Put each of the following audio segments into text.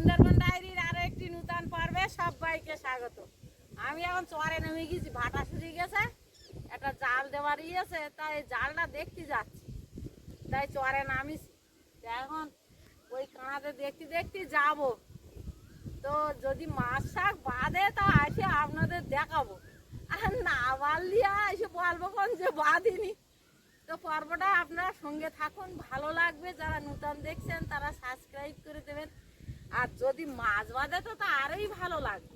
সুন্দরবন ডায়েরির আরও একটি নূতন পর্বে সবাইকে স্বাগত। আমি এখন চরে নেমে গেছি, ভাটা শুরিয়ে গেছে। একটা জাল দেওয়ার ইয়েছে তাই জালটা দেখতে যাচ্ছি। তাই চরে নামিছি। এখন ওই কাঁড়াতে দেখতে দেখতে যাব। তো যদি মাছ শাক বাঁধে তা এসে আপনাদের দেখাবো। আর না বাড়লিয়া এসে বলব কোন যে বাঁধিনি। তো পর্বটা আপনারা সঙ্গে থাকুন, ভালো লাগবে। যারা নূতন দেখছেন, তারা সাবস্ক্রাইব করে দেবেন। আর যদি মাছ বাঁধে তো আরোই ভালো লাগবে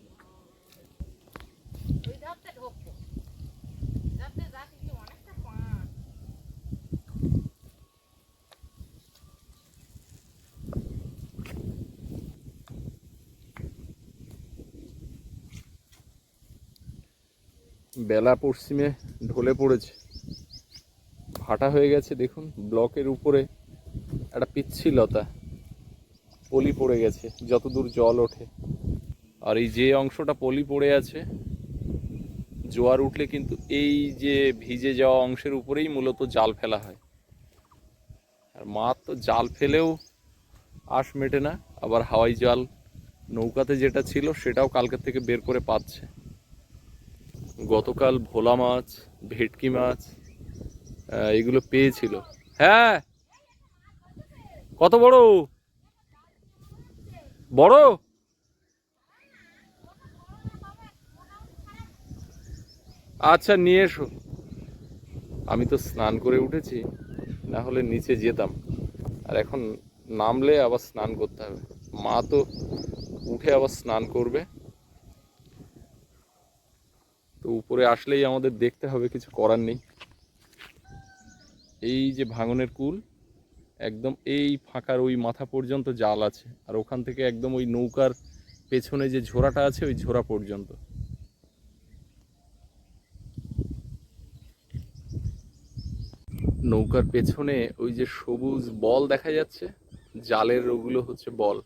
বেলা পশ্চিমে ঢলে পড়েছে। ভাটা হয়ে গেছে, দেখুন, ব্লকের উপরে একটা পিচ্ছিলতা। পলি পড়ে গেছে, যতদূর জল ওঠে। আর এই যে অংশটা পলি পড়ে আছে, জোয়ার উঠলে কিন্তু এই যে ভিজে যাওয়া অংশের উপরেই মূলত জাল ফেলা হয়। আর মাছ তো জাল ফেলেও আশ মেটে না, আবার হাওয়াই জাল নৌকাতে যেটা ছিল সেটাও কালকের থেকে বের করে পাচ্ছে। গতকাল ভোলা মাছ, ভেটকি মাছ এগুলো পেয়েছিল। হ্যাঁ কত বড়? বড়? আচ্ছা নিয়ে এসো। আমি তো স্নান করে উঠেছি, না হলে নিচে যেতাম। আর এখন নামলে আবার স্নান করতে হবে। মা তো উঠে আবার স্নান করবে। তো উপরে আসলেই আমাদের দেখতে হবে, কিছু করার নেই। এই যে ভাঙনের কুল একদম এই ফাঁকার ওই মাথা পর্যন্ত জাল আছে। আর ওখান থেকে একদম ওই নৌকার পেছনে যে ঝোড়াটা আছে, ওই ঝোড়া পর্যন্ত। নৌকার পেছনে ওই যে সবুজ বল দেখা যাচ্ছে, জালের ওগুলো হচ্ছে বল।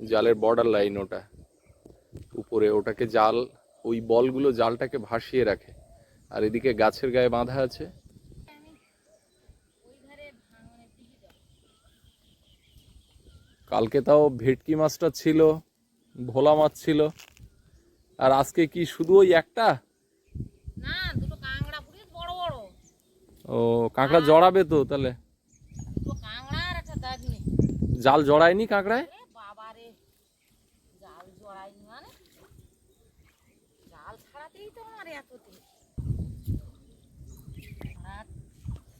জালের বর্ডার লাইন ওটা। উপরে ওটাকে জাল, ওই বলগুলো জালটাকে ভাসিয়ে রাখে। আর এদিকে গাছের গায়ে বাঁধা আছে ওই ধারে ভাঙনের দিকে যাব। কালকে তাও ভেটকি মাছটা ছিল ভোলা মাছ ছিল। আর আজকে কি শুধু ওই একটা? না দুটো কাঁকড়া পুরি বড় বড়। ও কাঁকড়া জড়াবে তো তাহলে? দুটো কাঁকড়া আর একটা জাল জড়ায়নি কাঁকড়ায়? বাবা রে জাল মানে? জাল ছাড়াতেই তো আমার এত দিন আর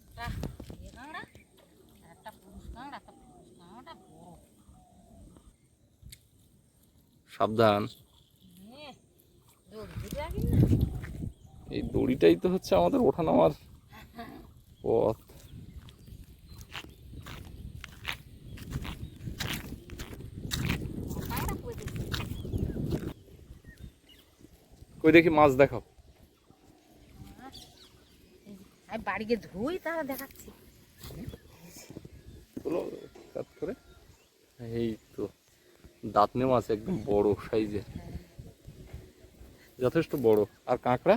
একটা এ কাঁকড়া আর একটা পুরুষ কাঁকড়া একটা পুরুষ কাঁকড়াটা বড় সাবধান। এই দড়িটাই তো হচ্ছে আমাদের ওঠানামার পথ। কই দেখি মাছ দেখাও। বাড়ি গিয়ে ধুই তারা দেখাচ্ছি। করে। এই তো। দাঁতনে মাছ একদম বড় সাইজের। যথেষ্ট বড়। আর কাঁকড়া?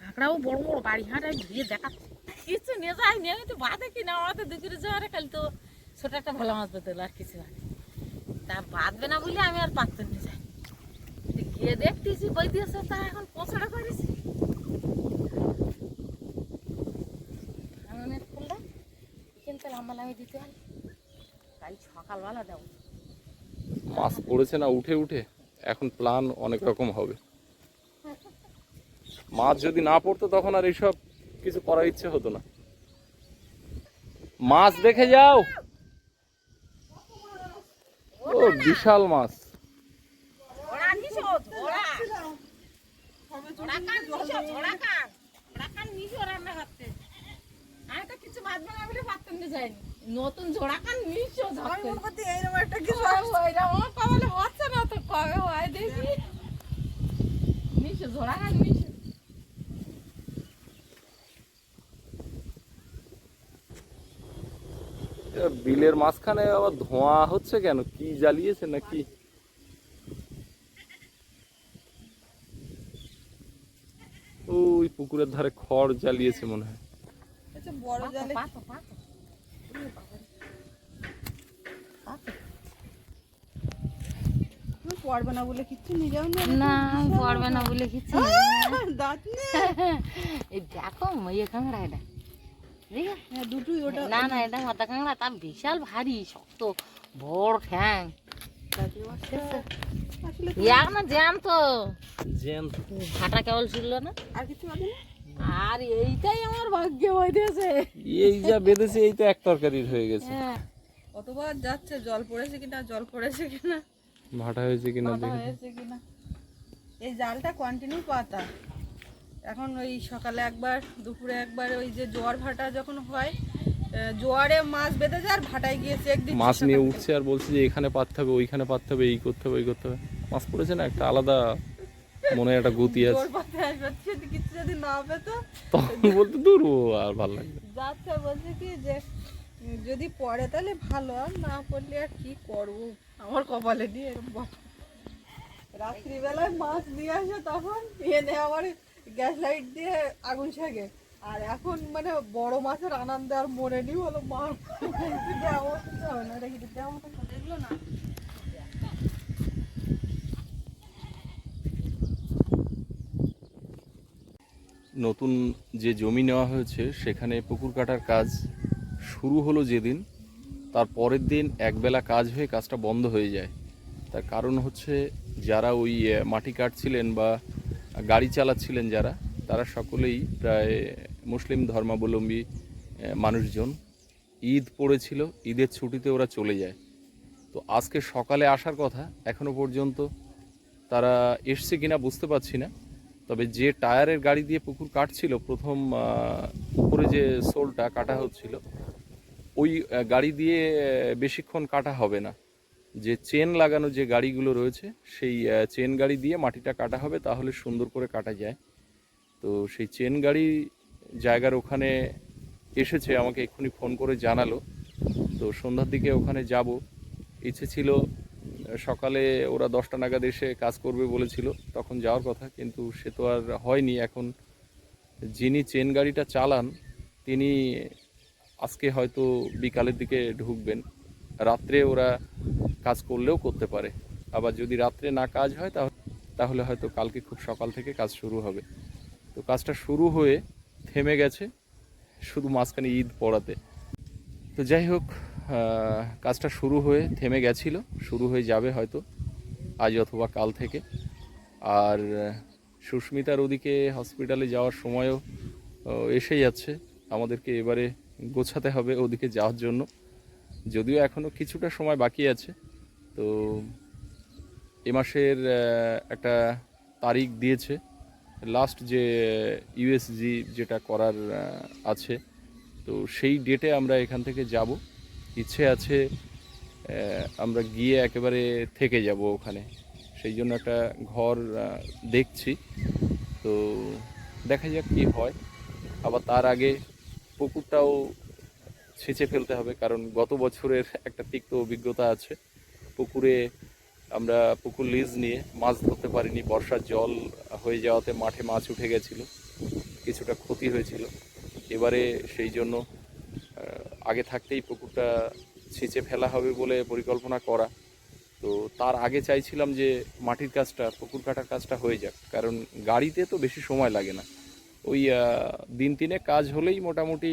কাঁকড়াও বড় বড় বাড়ি হাঁট আমি ধুয়ে দেখাচ্ছি কিছু নিয়ে যাই, নিয়ে আমি তো বাদে কিনা আমার তো দুপুরে যাওয়ারে খালি তো ছোট একটা ভালো মাছ পেতে আর কিছু না। তা বাঁধবে না বলে আমি আর পাততে নিয়ে যাই। গিয়ে দেখতেছি, বই দিয়েছে, তা এখন পছড়া করেছি। আঙনের ফুলটা কিন্তু লম্বা লামি দিতে হয় কাল সকালবেলা দেবো। মাছ পড়েছে না, উঠে উঠে। এখন প্ল্যান অনেক রকম হবে। মাছ যদি না পড়তো তখন আর এইসব কিছু করার ইচ্ছে হতো না। মাছ দেখে যাও। ও, বিশাল মাছ। নিছো ঝোড়া ঝোড়া কান নিছো কান ঝোড়া কান রান্না আমি তো কিছু বাদ না বলে পারতে নিয়ে যাইনি নতুন ঝোড়া কান নিছো ধরতে এইরকম একটা কিছু ওইটা আমার হচ্ছে না তো কবে হয় দেখি। নিছো ঝোড়া কান নিছো বিলের মাঝখানে আবার ধোঁয়া হচ্ছে কেন? কি জ্বালিয়েছে নাকি? ওই পুকুরের ধারে খড় জ্বালিয়েছে মনে হয়। আচ্ছা বড় জালে পাতো পাতো পাতো পড়বে না বলে কিচ্ছু নিয়ে যাও না। না আমি না বলে কিছু দাঁত নেই। এই দেখো কাঁকড়া এটা। হ্যাঁ দুটোই ওটা। না না এটা মাথা কাঁকড়া তা বিশাল ভারী শক্ত বড় ঠ্যাং। এক না তো। জ্যান্ত ভাটা কেবল ছিল না। আর কিছু বাদে না আর এইটাই আমার ভাগ্যে হইতেছে এই যা বেঁধেছে এই তো এক তরকারির হয়ে গেছে। হ্যাঁ কতবার যাচ্ছে জল পড়েছে কিনা জল পড়েছে কিনা ভাটা হয়েছে কিনা হয়েছে কিনা। এই জালটা কন্টিনিউ পাতা। এখন ওই সকালে একবার দুপুরে একবার ওই যে জোয়ার ভাটা যখন হয় জোয়ারে মাছ বেঁধে যায় আর ভাটায় গিয়ে চেক দিচ্ছে মাছ নিয়ে উঠছে আর বলছে যে এখানে পাততে হবে ওইখানে পাততে হবে এই করতে হবে ওই করতে হবে। মাছ পড়েছে না একটা আলাদা মনে একটা গতি আছে। কিছু যদি না পেতো তখন বলতে দূর আর ভালো লাগবে যাচ্ছে বলছে কি যে যদি পড়ে তাহলে ভালো আর না পড়লে আর কি করব? আমার কপালে বলে। রাত্রিবেলায় মাছ নিয়ে আসে তখন এনে আমার গ্যাস লাইট দিয়ে আগুন শেখে আর এখন মানে বড় মাছের আনন্দ আর মনে নেই হলো মাছ দেখল না। নতুন যে জমি নেওয়া হয়েছে, সেখানে পুকুর কাটার কাজ শুরু হলো যেদিন। তার পরের দিন একবেলা কাজ হয়ে কাজটা বন্ধ হয়ে যায়। তার কারণ হচ্ছে যারা ওই মাটি কাটছিলেন বা গাড়ি চালাচ্ছিলেন যারা, তারা সকলেই প্রায় মুসলিম ধর্মাবলম্বী মানুষজন। ঈদ পড়েছিল, ঈদের ছুটিতে ওরা চলে যায়। তো আজকে সকালে আসার কথা, এখনও পর্যন্ত তারা এসছে কিনা বুঝতে পারছি না। তবে যে টায়ারের গাড়ি দিয়ে পুকুর কাটছিল, প্রথম উপরে যে সোলটা কাটা হচ্ছিল, ওই গাড়ি দিয়ে বেশিক্ষণ কাটা হবে না। যে চেন লাগানো যে গাড়িগুলো রয়েছে, সেই চেন গাড়ি দিয়ে মাটিটা কাটা হবে, তাহলে সুন্দর করে কাটা যায়। তো সেই চেন গাড়ি জায়গার ওখানে এসেছে, আমাকে এক্ষুনি ফোন করে জানালো। তো সন্ধ্যার দিকে ওখানে যাব। ইচ্ছে ছিল সকালে ওরা দশটা নাগাদ এসে কাজ করবে বলেছিল, তখন যাওয়ার কথা, কিন্তু সে তো আর হয়নি। এখন যিনি চেন গাড়িটা চালান, তিনি আজকে হয়তো বিকালের দিকে ঢুকবেন। রাত্রে ওরা কাজ করলেও করতে পারে। আবার যদি রাত্রে না কাজ হয় তাহলে তাহলে হয়তো কালকে খুব সকাল থেকে কাজ শুরু হবে। তো কাজটা শুরু হয়ে থেমে গেছে, শুধু মাঝখানে ঈদ পড়াতে। তো যাই হোক কাজটা শুরু হয়ে থেমে গেছিল, শুরু হয়ে যাবে হয়তো আজ অথবা কাল থেকে। আর সুস্মিতার ওদিকে হসপিটালে যাওয়ার সময়ও এসে যাচ্ছে। আমাদেরকে এবারে গোছাতে হবে ওদিকে যাওয়ার জন্য। যদিও এখনও কিছুটা সময় বাকি আছে, তো এ মাসের একটা তারিখ দিয়েছে। লাস্ট যে ইউএসজি যেটা করার আছে, তো সেই ডেটে আমরা এখান থেকে যাব। ইচ্ছে আছে আমরা গিয়ে একেবারে থেকে যাব ওখানে। সেই জন্য একটা ঘর দেখছি। তো দেখা যাক কি হয়। আবার তার আগে পুকুরটাও ছেঁচে ফেলতে হবে, কারণ গত বছরের একটা তিক্ত অভিজ্ঞতা আছে। পুকুরে আমরা পুকুর লিজ নিয়ে মাছ ধরতে পারিনি, বর্ষার জল হয়ে যাওয়াতে মাঠে মাছ উঠে গেছিল, কিছুটা ক্ষতি হয়েছিল। এবারে সেই জন্য আগে থাকতেই পুকুরটা ছেঁচে ফেলা হবে বলে পরিকল্পনা করা। তো তার আগে চাইছিলাম যে মাটির কাজটা, পুকুর কাটার কাজটা হয়ে যাক, কারণ গাড়িতে তো বেশি সময় লাগে না। ওই দিন তিনে কাজ হলেই মোটামুটি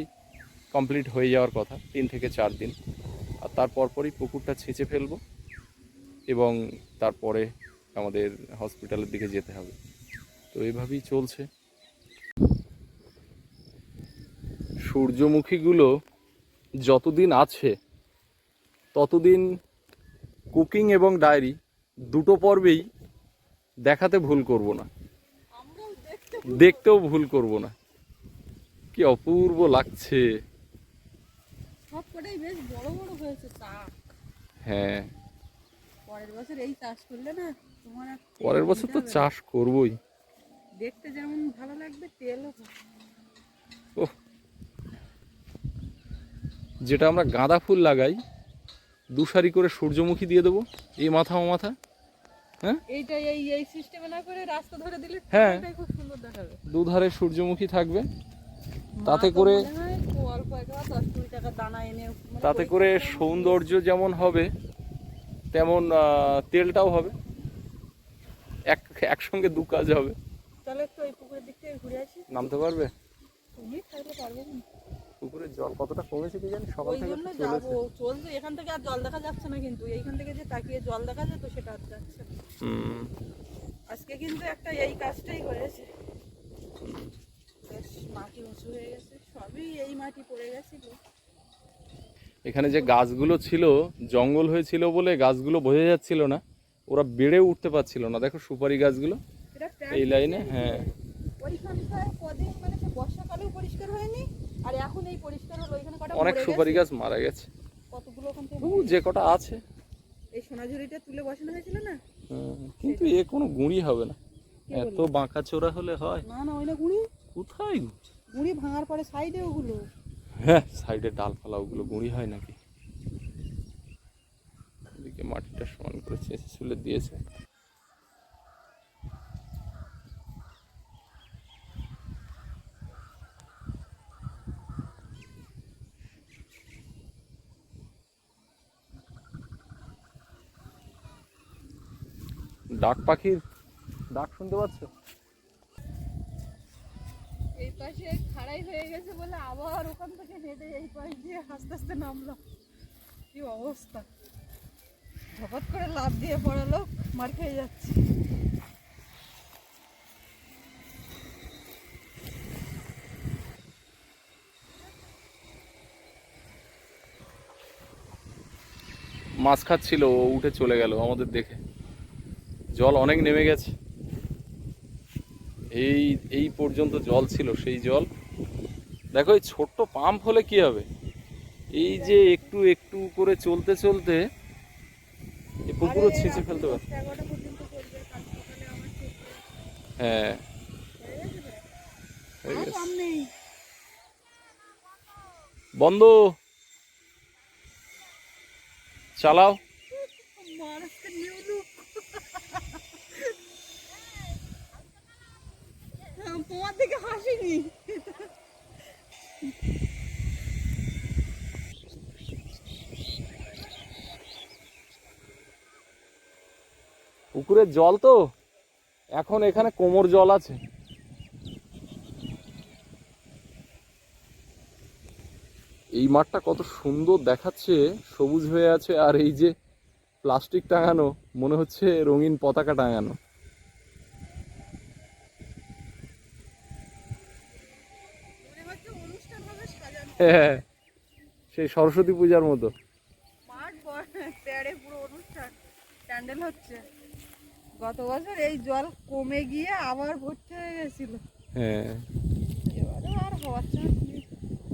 কমপ্লিট হয়ে যাওয়ার কথা, তিন থেকে চার দিন। আর তারপর পরই পুকুরটা ছেঁচে ফেলব এবং তারপরে আমাদের হসপিটালের দিকে যেতে হবে। তো এভাবেই চলছে। সূর্যমুখীগুলো যতদিন আছে ততদিন কুকিং এবং ডায়েরি দুটো পর্বেই দেখাতে ভুল করব না। দেখতেও ভুল করব না। কি অপূর্ব লাগছে। বেশ বড় বড় হয়েছে হ্যাঁ। পরের বছর এই চাষ করলে না তোমার পরের বছর তো। চাষ করবই। দেখতে যেমন ভালো লাগবে তেলও হবে। যেটা আমরা গাঁদা ফুল লাগাই দুসারি করে সূর্যমুখী দিয়ে দেবো। এই মাথা ও মাথা হ্যাঁ? এইটা এই এই সিস্টেমে না করে রাস্তা ধরে দিলে হ্যাঁ। খুব সুন্দর দেখাবে। দুধারে সূর্যমুখী থাকবে। তাতে করে- মনে তাতে করে সৌন্দর্য যেমন হবে তেমন তেলটাও হবে। এক একসঙ্গে দু কাজ হবে। তাহলে তো এই পুকুরের দিক থেকে ঘুরে আসি। নামতে পারবে? তুমি পারবে না পুকুরের জল কতটা কমেছে কি জানি? সকাল ওই থেকে জন্য যাব। চলছে এখান থেকে আর জল দেখা যাচ্ছে না কিন্তু। এইখান থেকে যে তাকিয়ে জল দেখা যায় তো সেটা আর যাচ্ছে না। হুম। আজকে কিন্তু একটা এই কাজটাই হয়েছে মাটি উঁচু হয়ে গেছে। সবই এই মাটি পড়ে গেছিল এখানে যে গাছগুলো ছিল জঙ্গল হয়েছিল বলে গাছগুলো বোঝা যাচ্ছিল না। ওরা বেড়ে উঠতে পারছিল না। দেখো সুপারি গাছগুলো এই লাইনে হ্যাঁ। কদিন মানে বর্ষাকালেও পরিষ্কার হয়নি? আর এখন এই পরিষ্কার হলো এখানে কটা অনেক সুপারি গাছ? মারা গেছে। কতগুলো ওখান থেকে? যে কটা আছে। এই সোনাঝুরিটা তুলে বসানো হয়েছিল না? কিন্তু এ কোনো গুঁড়ি হবে না। এত বাঁকা চোরা হলে হয়। না না ওই না গুঁড়ি। কোথায় গুঁড়ি? ভাঙার পরে সাইডে ওগুলো। হ্যাঁ সাইডে ডালপালা ওগুলো গুঁড়ি হয় নাকি? এদিকে মাটিটা সমান করে চেঁচে চুলে দিয়েছে। ডাক পাখির ডাক শুনতে পাচ্ছ? এই পাশে খাড়াই হয়ে গেছে বলে আবার ওখান থেকে হেঁটে এই পাশ দিয়ে আস্তে আস্তে নামলাম কি অবস্থা? হঠাৎ করে লাভ দিয়ে পড়ালো মার খেয়ে যাচ্ছে। মাছ খাচ্ছিল ও উঠে চলে গেল আমাদের দেখে। জল অনেক নেমে গেছে। এই এই পর্যন্ত জল ছিল সেই জল। দেখো এই ছোট্ট পাম্প হলে কি হবে? এই যে একটু একটু করে চলতে চলতে এই পুকুরও ছিঁচে ফেলতে পারে। দশটা এগারোটা পর্যন্ত চলবে, কাল সকালে আবার ঠিক হ্যাঁ হয়ে গেছে প্রায়। হয়ে আর গেছে। কম নেই বন্ধ চালাও মহারাষ্ট্র নিউ লুক তোমার দিকে হাসিনি। পুকুরের জল তো? এখন এখানে কোমর জল আছে। এই মাঠটা কত সুন্দর দেখাচ্ছে, সবুজ হয়ে আছে, আর এই যে প্লাস্টিক টাঙানো, মনে হচ্ছে রঙিন পতাকা টাঙানো মনে হচ্ছে অনুষ্ঠান হবে সাজানো হ্যাঁ সেই সরস্বতী পূজার মতো। প্যান্ডেল হচ্ছে। গত বছর এই জল কমে গিয়ে আবার ভর্তি হয়ে গেছিল। হ্যাঁ। এবারে আর হওয়ার চান্স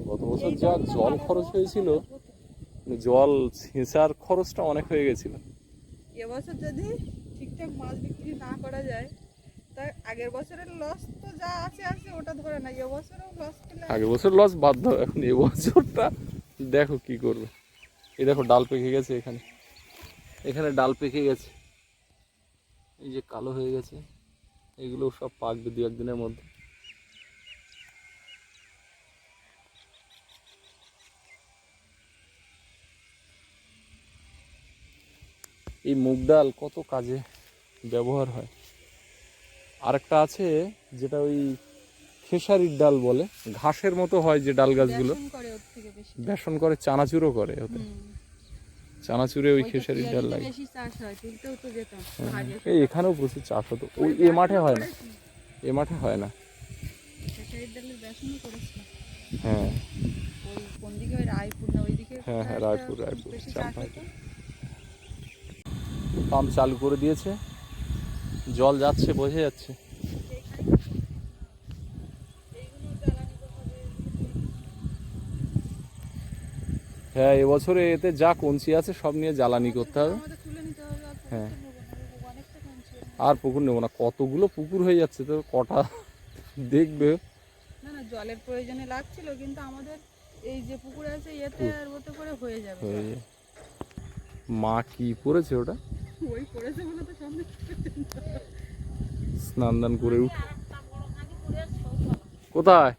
গত বছর যা জল খরচ হয়েছিল জল ছেঁচার খরচটা অনেক হয়ে গেছিল। এবছর যদি ঠিকঠাক মাছ বিক্রি না করা যায় আগের বছরের লস তো যা আছে আছে, ওটা ধরে না আগের বছর লস বাদ দাও, এখন এবছরটা দেখো কি করবে। এই দেখো, ডাল পেকে গেছে এখানে। এখানে ডাল পেকে গেছে। এই যে কালো হয়ে গেছে। এগুলো সব পাকবে দু একদিনের মধ্যে। এই মুগ ডাল কত কাজে ব্যবহার হয়। আরেকটা আছে যেটা ওই খেসারির ডাল বলে। ঘাসের মতো হয় যে ডাল গাছগুলো। বেসন করে চানাচুরও করে ওতে। চানাচুরে ওই খেসারির ডাল লাগে। হয় হ্যাঁ, এই এখানেও প্রচুর চাষ হতো। ওই এ মাঠে হয় না। এ মাঠে হয় না। হ্যাঁ। রায়পুর হ্যাঁ, হ্যাঁ, রায়পুর, রায়পুর, পাম্প চালু করে দিয়েছে। জল যাচ্ছে বোঝা যাচ্ছে। হ্যাঁ এবছরে এতে যা কঞ্চি আছে সব নিয়ে জ্বালানি করতে হবে। তুলে নিতে হবে হ্যাঁ। আর পুকুর নেব না কতগুলো পুকুর হয়ে যাচ্ছে তো কটা দেখবে। না না জলের প্রয়োজনে লাগছিল কিন্তু আমাদের এই যে পুকুর আছে এতে আর ওতে করে হয়ে যাবে। মা কি পড়েছে ওটা? ওই করেছে বলে তো সামনে স্নান দান করে উঠ। কোথায়?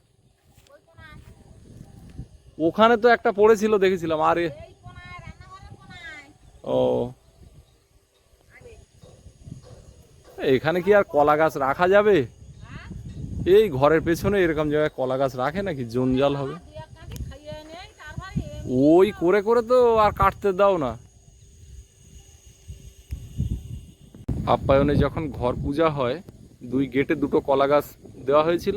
ওখানে তো একটা পড়েছিল দেখেছিলাম। আর। এ- এই কোনায় রান্নাঘরের কোনায়। ও। এখানে কি আর কলা গাছ রাখা যাবে? এই ঘরের পেছনে এরকম জায়গায় কলা গাছ রাখে নাকি? জঞ্জাল হবে। ওই করে করে তো আর কাটতে দাও না। আপ্যায়নে যখন ঘর পূজা হয়, দুই গেটে দুটো কলা গাছ দেওয়া হয়েছিল।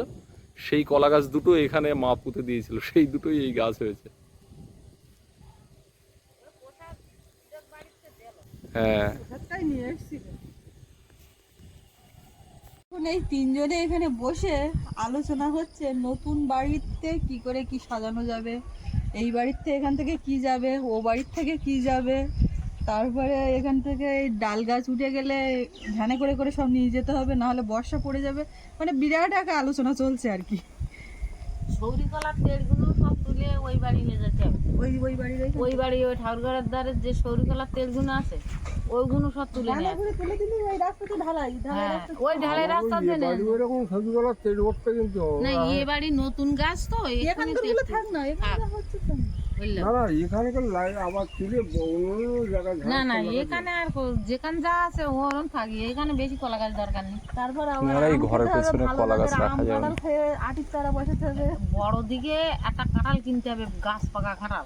সেই কলা গাছ দুটো এখানে মা পুঁতে দিয়েছিল। সেই দুটোই এই গাছ হয়েছে। হ্যাঁ। এই তিনজনে এখানে বসে আলোচনা হচ্ছে, নতুন বাড়িতে কি করে কি সাজানো যাবে? এই বাড়ির থেকে এখান থেকে কি যাবে? ও বাড়ির থেকে কি যাবে? তারপরে এখান থেকে এই ডাল গাছ উঠে গেলে ভ্যানে করে করে সব নিয়ে যেতে হবে না হলে বর্ষা পড়ে যাবে মানে বিরাট একটা আলোচনা চলছে আর কি সৌরিকলার তেলগুলো সব তুলে ওই বাড়ি নিয়ে যেতে হবে ওই ওই ওইখানে। ওই বাড়ি ওই ঠাকুরঘরের ধারে যে তেলগুলো আছে ওইগুলো সব তুলে নিয়ে আসবে। তুলে দিলে ওই রাস্তাতে ঢালাই ঢালাই হ্যাঁ রাস্তা ওই ঢালাই রাস্তা দিয়ে নেন ওইরকম সবজিগুলো তেল করতে কিন্তু না এ বাড়ি নতুন গাছ তো এখানে গুলো থাক না এখানে হচ্ছে তো। না না এখানকার লাইন আবার তুলে অন্য জায়গায় না না এখানে আর যেখানে যা আছে ওরম থাকি এখানে বেশি কলা গাছ দরকার নেই। তারপর না, আবার এই ঘরের পেছনে কলা গাছ রাখা যাবে খেয়ে আটির চারা বড় দিকে একটা কাঁঠাল কিনতে হবে গাছ পাকা কাঁঠাল।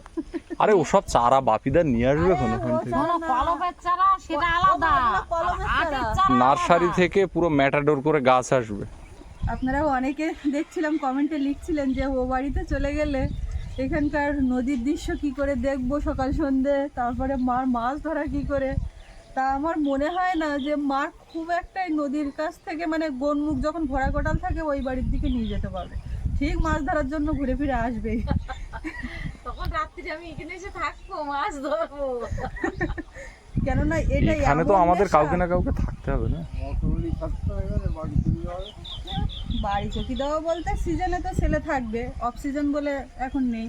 আরে ওসব চারা বাপিদার নিয়ে আসবে কোনো কলমের চারা সেটা আলাদা। নার্সারি থেকে পুরো ম্যাটাডোর করে গাছ আসবে। আপনারা অনেকে দেখছিলাম কমেন্টে লিখছিলেন যে ও বাড়িতে চলে গেলে এখানকার নদীর দৃশ্য কি করে দেখব সকাল সন্ধে? তারপরে মার মাছ ধরা কি করে? তা আমার মনে হয় না যে মা খুব একটাই নদীর কাছ থেকে মানে গনমুখ যখন ভরা কোটাল থাকে ওই বাড়ির দিকে নিয়ে যেতে পারবে। ঠিক মাছ ধরার জন্য ঘুরে ফিরে আসবেই। তখন রাত্রি আমি এখানে এসে থাকব মাছ ধরবো। কেননা এটাই এখানে তো আমাদের কাউকে না কাউকে থাকতে হবে না? থাকতে হবে বাড়ি বাড়ি চকি দেওয়া বলতে সিজনে তো ছেলে থাকবে অফ সিজন বলে এখন নেই।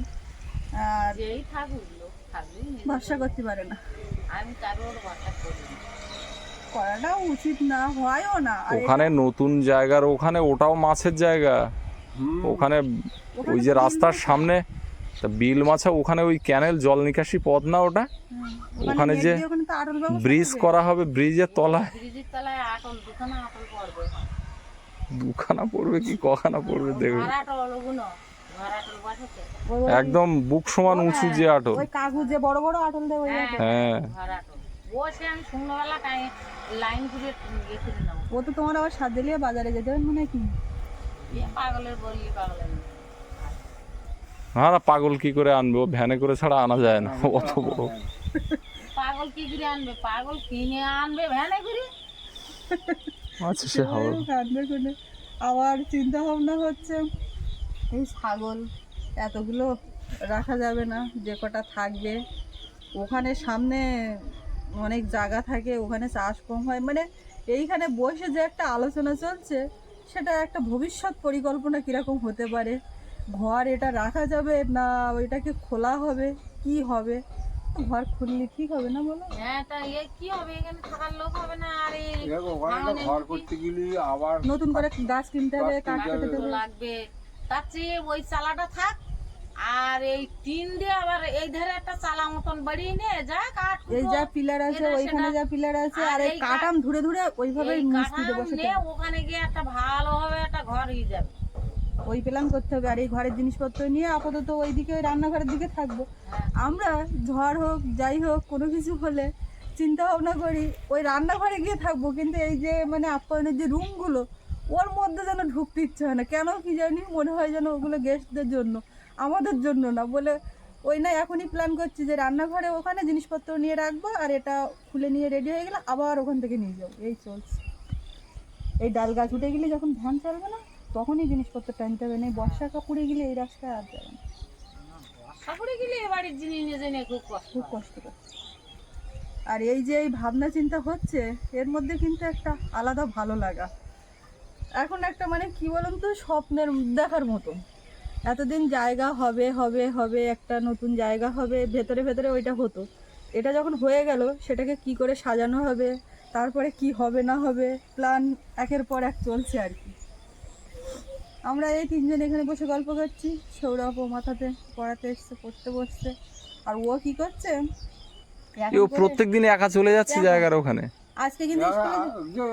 আর যেই থাকুক লোক থাকবে ভরসা করতে পারে না। আমি কারোর বাসা করি না। করাটাও উচিত না হয়ও না। আর ওখানে নতুন জায়গার ওখানে ওটাও মাছের জায়গা। ওখানে ওই যে রাস্তার সামনে তা বিল মাছা ওখানে ওই ক্যানেল জল নিকাশি পথ না ওটা? ওখানে যে ব্রিজ করা হবে ব্রিজের তলায়। ব্রিজের তলায় আটল দুখানা আটল পড়বে। দুখানা পড়বে কি কখানা পড়বে দেখবে আটল আটল একদম বুক সমান উঁচু যে আটো ওই কাগজ যে বড় বড় আটল দেয় ওই হ্যাঁ। হ্যাঁ ঘর আটল ইয়ে ও তো তোমার আবার সাত দিলিয়ে বাজারে যেতে হবে মনে হয় কি এ পাগলের বললি পাগলের না পাগল কি করে আনবে? ও ভ্যানে করে ছাড়া আনা যায় না। অত বড়। পাগল কি করে আনবে? পাগল কিনে আনবে ভ্যানে করে আচ্ছা সে হবে। কাঁদবে কোনে আবার চিন্তা ভাবনা হচ্ছে এই ছাগল এতগুলো রাখা যাবে না যে কটা থাকবে। ওখানে সামনে অনেক জায়গা থাকে ওখানে চাষ কম হয়। মানে এইখানে বসে যে একটা আলোচনা চলছে সেটা একটা ভবিষ্যৎ পরিকল্পনা কীরকম হতে পারে? ঘর এটা রাখা যাবে না ওইটাকে খোলা হবে কি হবে? ঘর খুললে ঠিক হবে না বলো? হ্যাঁ তা এ কি হবে? এখানে থাকার লোক হবে না আর এই দেখো ওখানে একটা ঘর করতে গেলে আবার নতুন করে গাছ কিনতে হবে কাঠ কেটে লাগবে। তার চেয়ে ওই চালাটা থাক আর এই টিন দিয়ে আবার এই ধারে একটা চালা মতন বাড়িয়ে নিয়ে যা কাঠ এই যা পিলার আছে ওইখানে যা পিলার আছে আর এই কাটাম ধরে ধরে ওইভাবে বসে নিয়ে ওখানে গিয়ে একটা ভালোভাবে একটা ঘর হয়ে যাবে। ওই প্ল্যান করতে হবে আর এই ঘরের জিনিসপত্র নিয়ে আপাতত ওইদিকে ওই রান্নাঘরের দিকে থাকব। আমরা ঝড় হোক, যাই হোক, কোনো কিছু হলে চিন্তা ভাবনা করি, ওই রান্নাঘরে গিয়ে থাকব। কিন্তু এই যে মানে আপ্যায়নের যে রুমগুলো ওর মধ্যে যেন ঢুকতে ইচ্ছে হয় না। কেন কি জানি মনে হয় যেন ওগুলো গেস্টদের জন্য, আমাদের জন্য না বলে ওই না এখনই প্ল্যান করছি যে রান্নাঘরে ওখানে জিনিসপত্র নিয়ে রাখব আর এটা খুলে নিয়ে রেডি হয়ে গেলে আবার ওখান থেকে নিয়ে যাব। এই চলছে। এই ডাল গাছ উঠে গেলে যখন ধান চলবে না তখনই জিনিসপত্র টানতে হবে না বর্ষা কাপড়ে গেলে এই রাস্তায় আর যাবে না। তারপরে গেলে এ বাড়ির জিনিস নিয়ে খুব কষ্ট খুব কষ্ট আর এই যে এই ভাবনা চিন্তা হচ্ছে এর মধ্যে কিন্তু একটা আলাদা ভালো লাগা। এখন একটা মানে কি বলুন তো স্বপ্নের দেখার মতো। এতদিন জায়গা হবে হবে হবে একটা নতুন জায়গা হবে ভেতরে ভেতরে ওইটা হতো। এটা যখন হয়ে গেল সেটাকে কি করে সাজানো হবে তারপরে কি হবে না হবে প্ল্যান একের পর এক চলছে আর কি। আমরা এই তিনজন এখানে বসে গল্প করছি। সৌরভ ও মাথাতে পড়াতে এসছে পড়তে বসছে। আর ও কি করছে? করে- প্রত্যেক দিন একা চলে যাচ্ছে জায়গার ওখানে। আজকে কিন্তু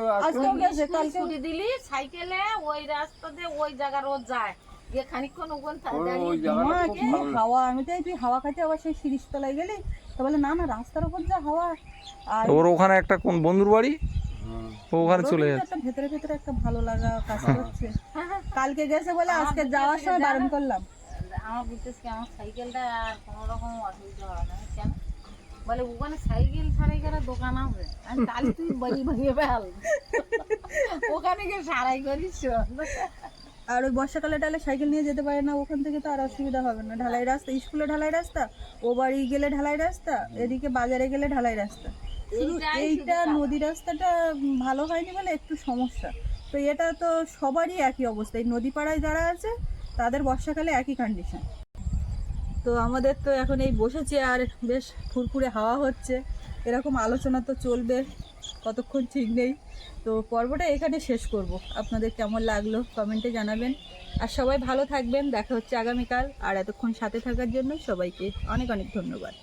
আজকেও গেছে ছুটি দিলি সাইকেলে ওই রাস্তা দিয়ে ওই জায়গা রোজ যায়। গিয়ে খানিকক্ষণ ওখানে ওই মা হাওয়া? আমি তো তুই হাওয়া আবার সেই তলায় গেলি। তো বলে না না রাস্তার উপর যা হাওয়া। আর ওর ওখানে একটা কোন বন্ধুর বাড়ি? ও ওখানে চলে যাচ্ছে ভেতরে ভেতরে একটা ভালো লাগা কাজ করছে। কালকে গেছে বলে আজকে যাওয়ার সময় বারণ করলাম। আমার বুঝতেছি কি আমার সাইকেলটা আর কোনো রকম অসুবিধা হবে না। কেন? বলে ওখানে সাইকেল সারাই করা দোকান আছে আমি তাহলে তুই ফেল। ওখানে গিয়ে সারাই করিস। আর ওই বর্ষাকালে টালে সাইকেল নিয়ে যেতে পারে না ওখান থেকে তো আর অসুবিধা হবে না। ঢালাই রাস্তা স্কুলে ঢালাই রাস্তা ও বাড়ি গেলে ঢালাই রাস্তা এদিকে বাজারে গেলে ঢালাই রাস্তা। এইটা নদী রাস্তাটা ভালো হয়নি বলে একটু সমস্যা। তো এটা তো সবারই একই অবস্থা। এই নদী পাড়ায় যারা আছে তাদের বর্ষাকালে একই কন্ডিশন তো আমাদের তো এখন এই বসেছি আর বেশ ফুরফুরে হাওয়া হচ্ছে। এরকম আলোচনা তো চলবে কতক্ষণ ঠিক নেই। তো পর্বটা এখানে শেষ করব। আপনাদের কেমন লাগল কমেন্টে জানাবেন। আর সবাই ভালো থাকবেন। দেখা হচ্ছে আগামীকাল। আর এতক্ষণ সাথে থাকার জন্য সবাইকে অনেক অনেক ধন্যবাদ।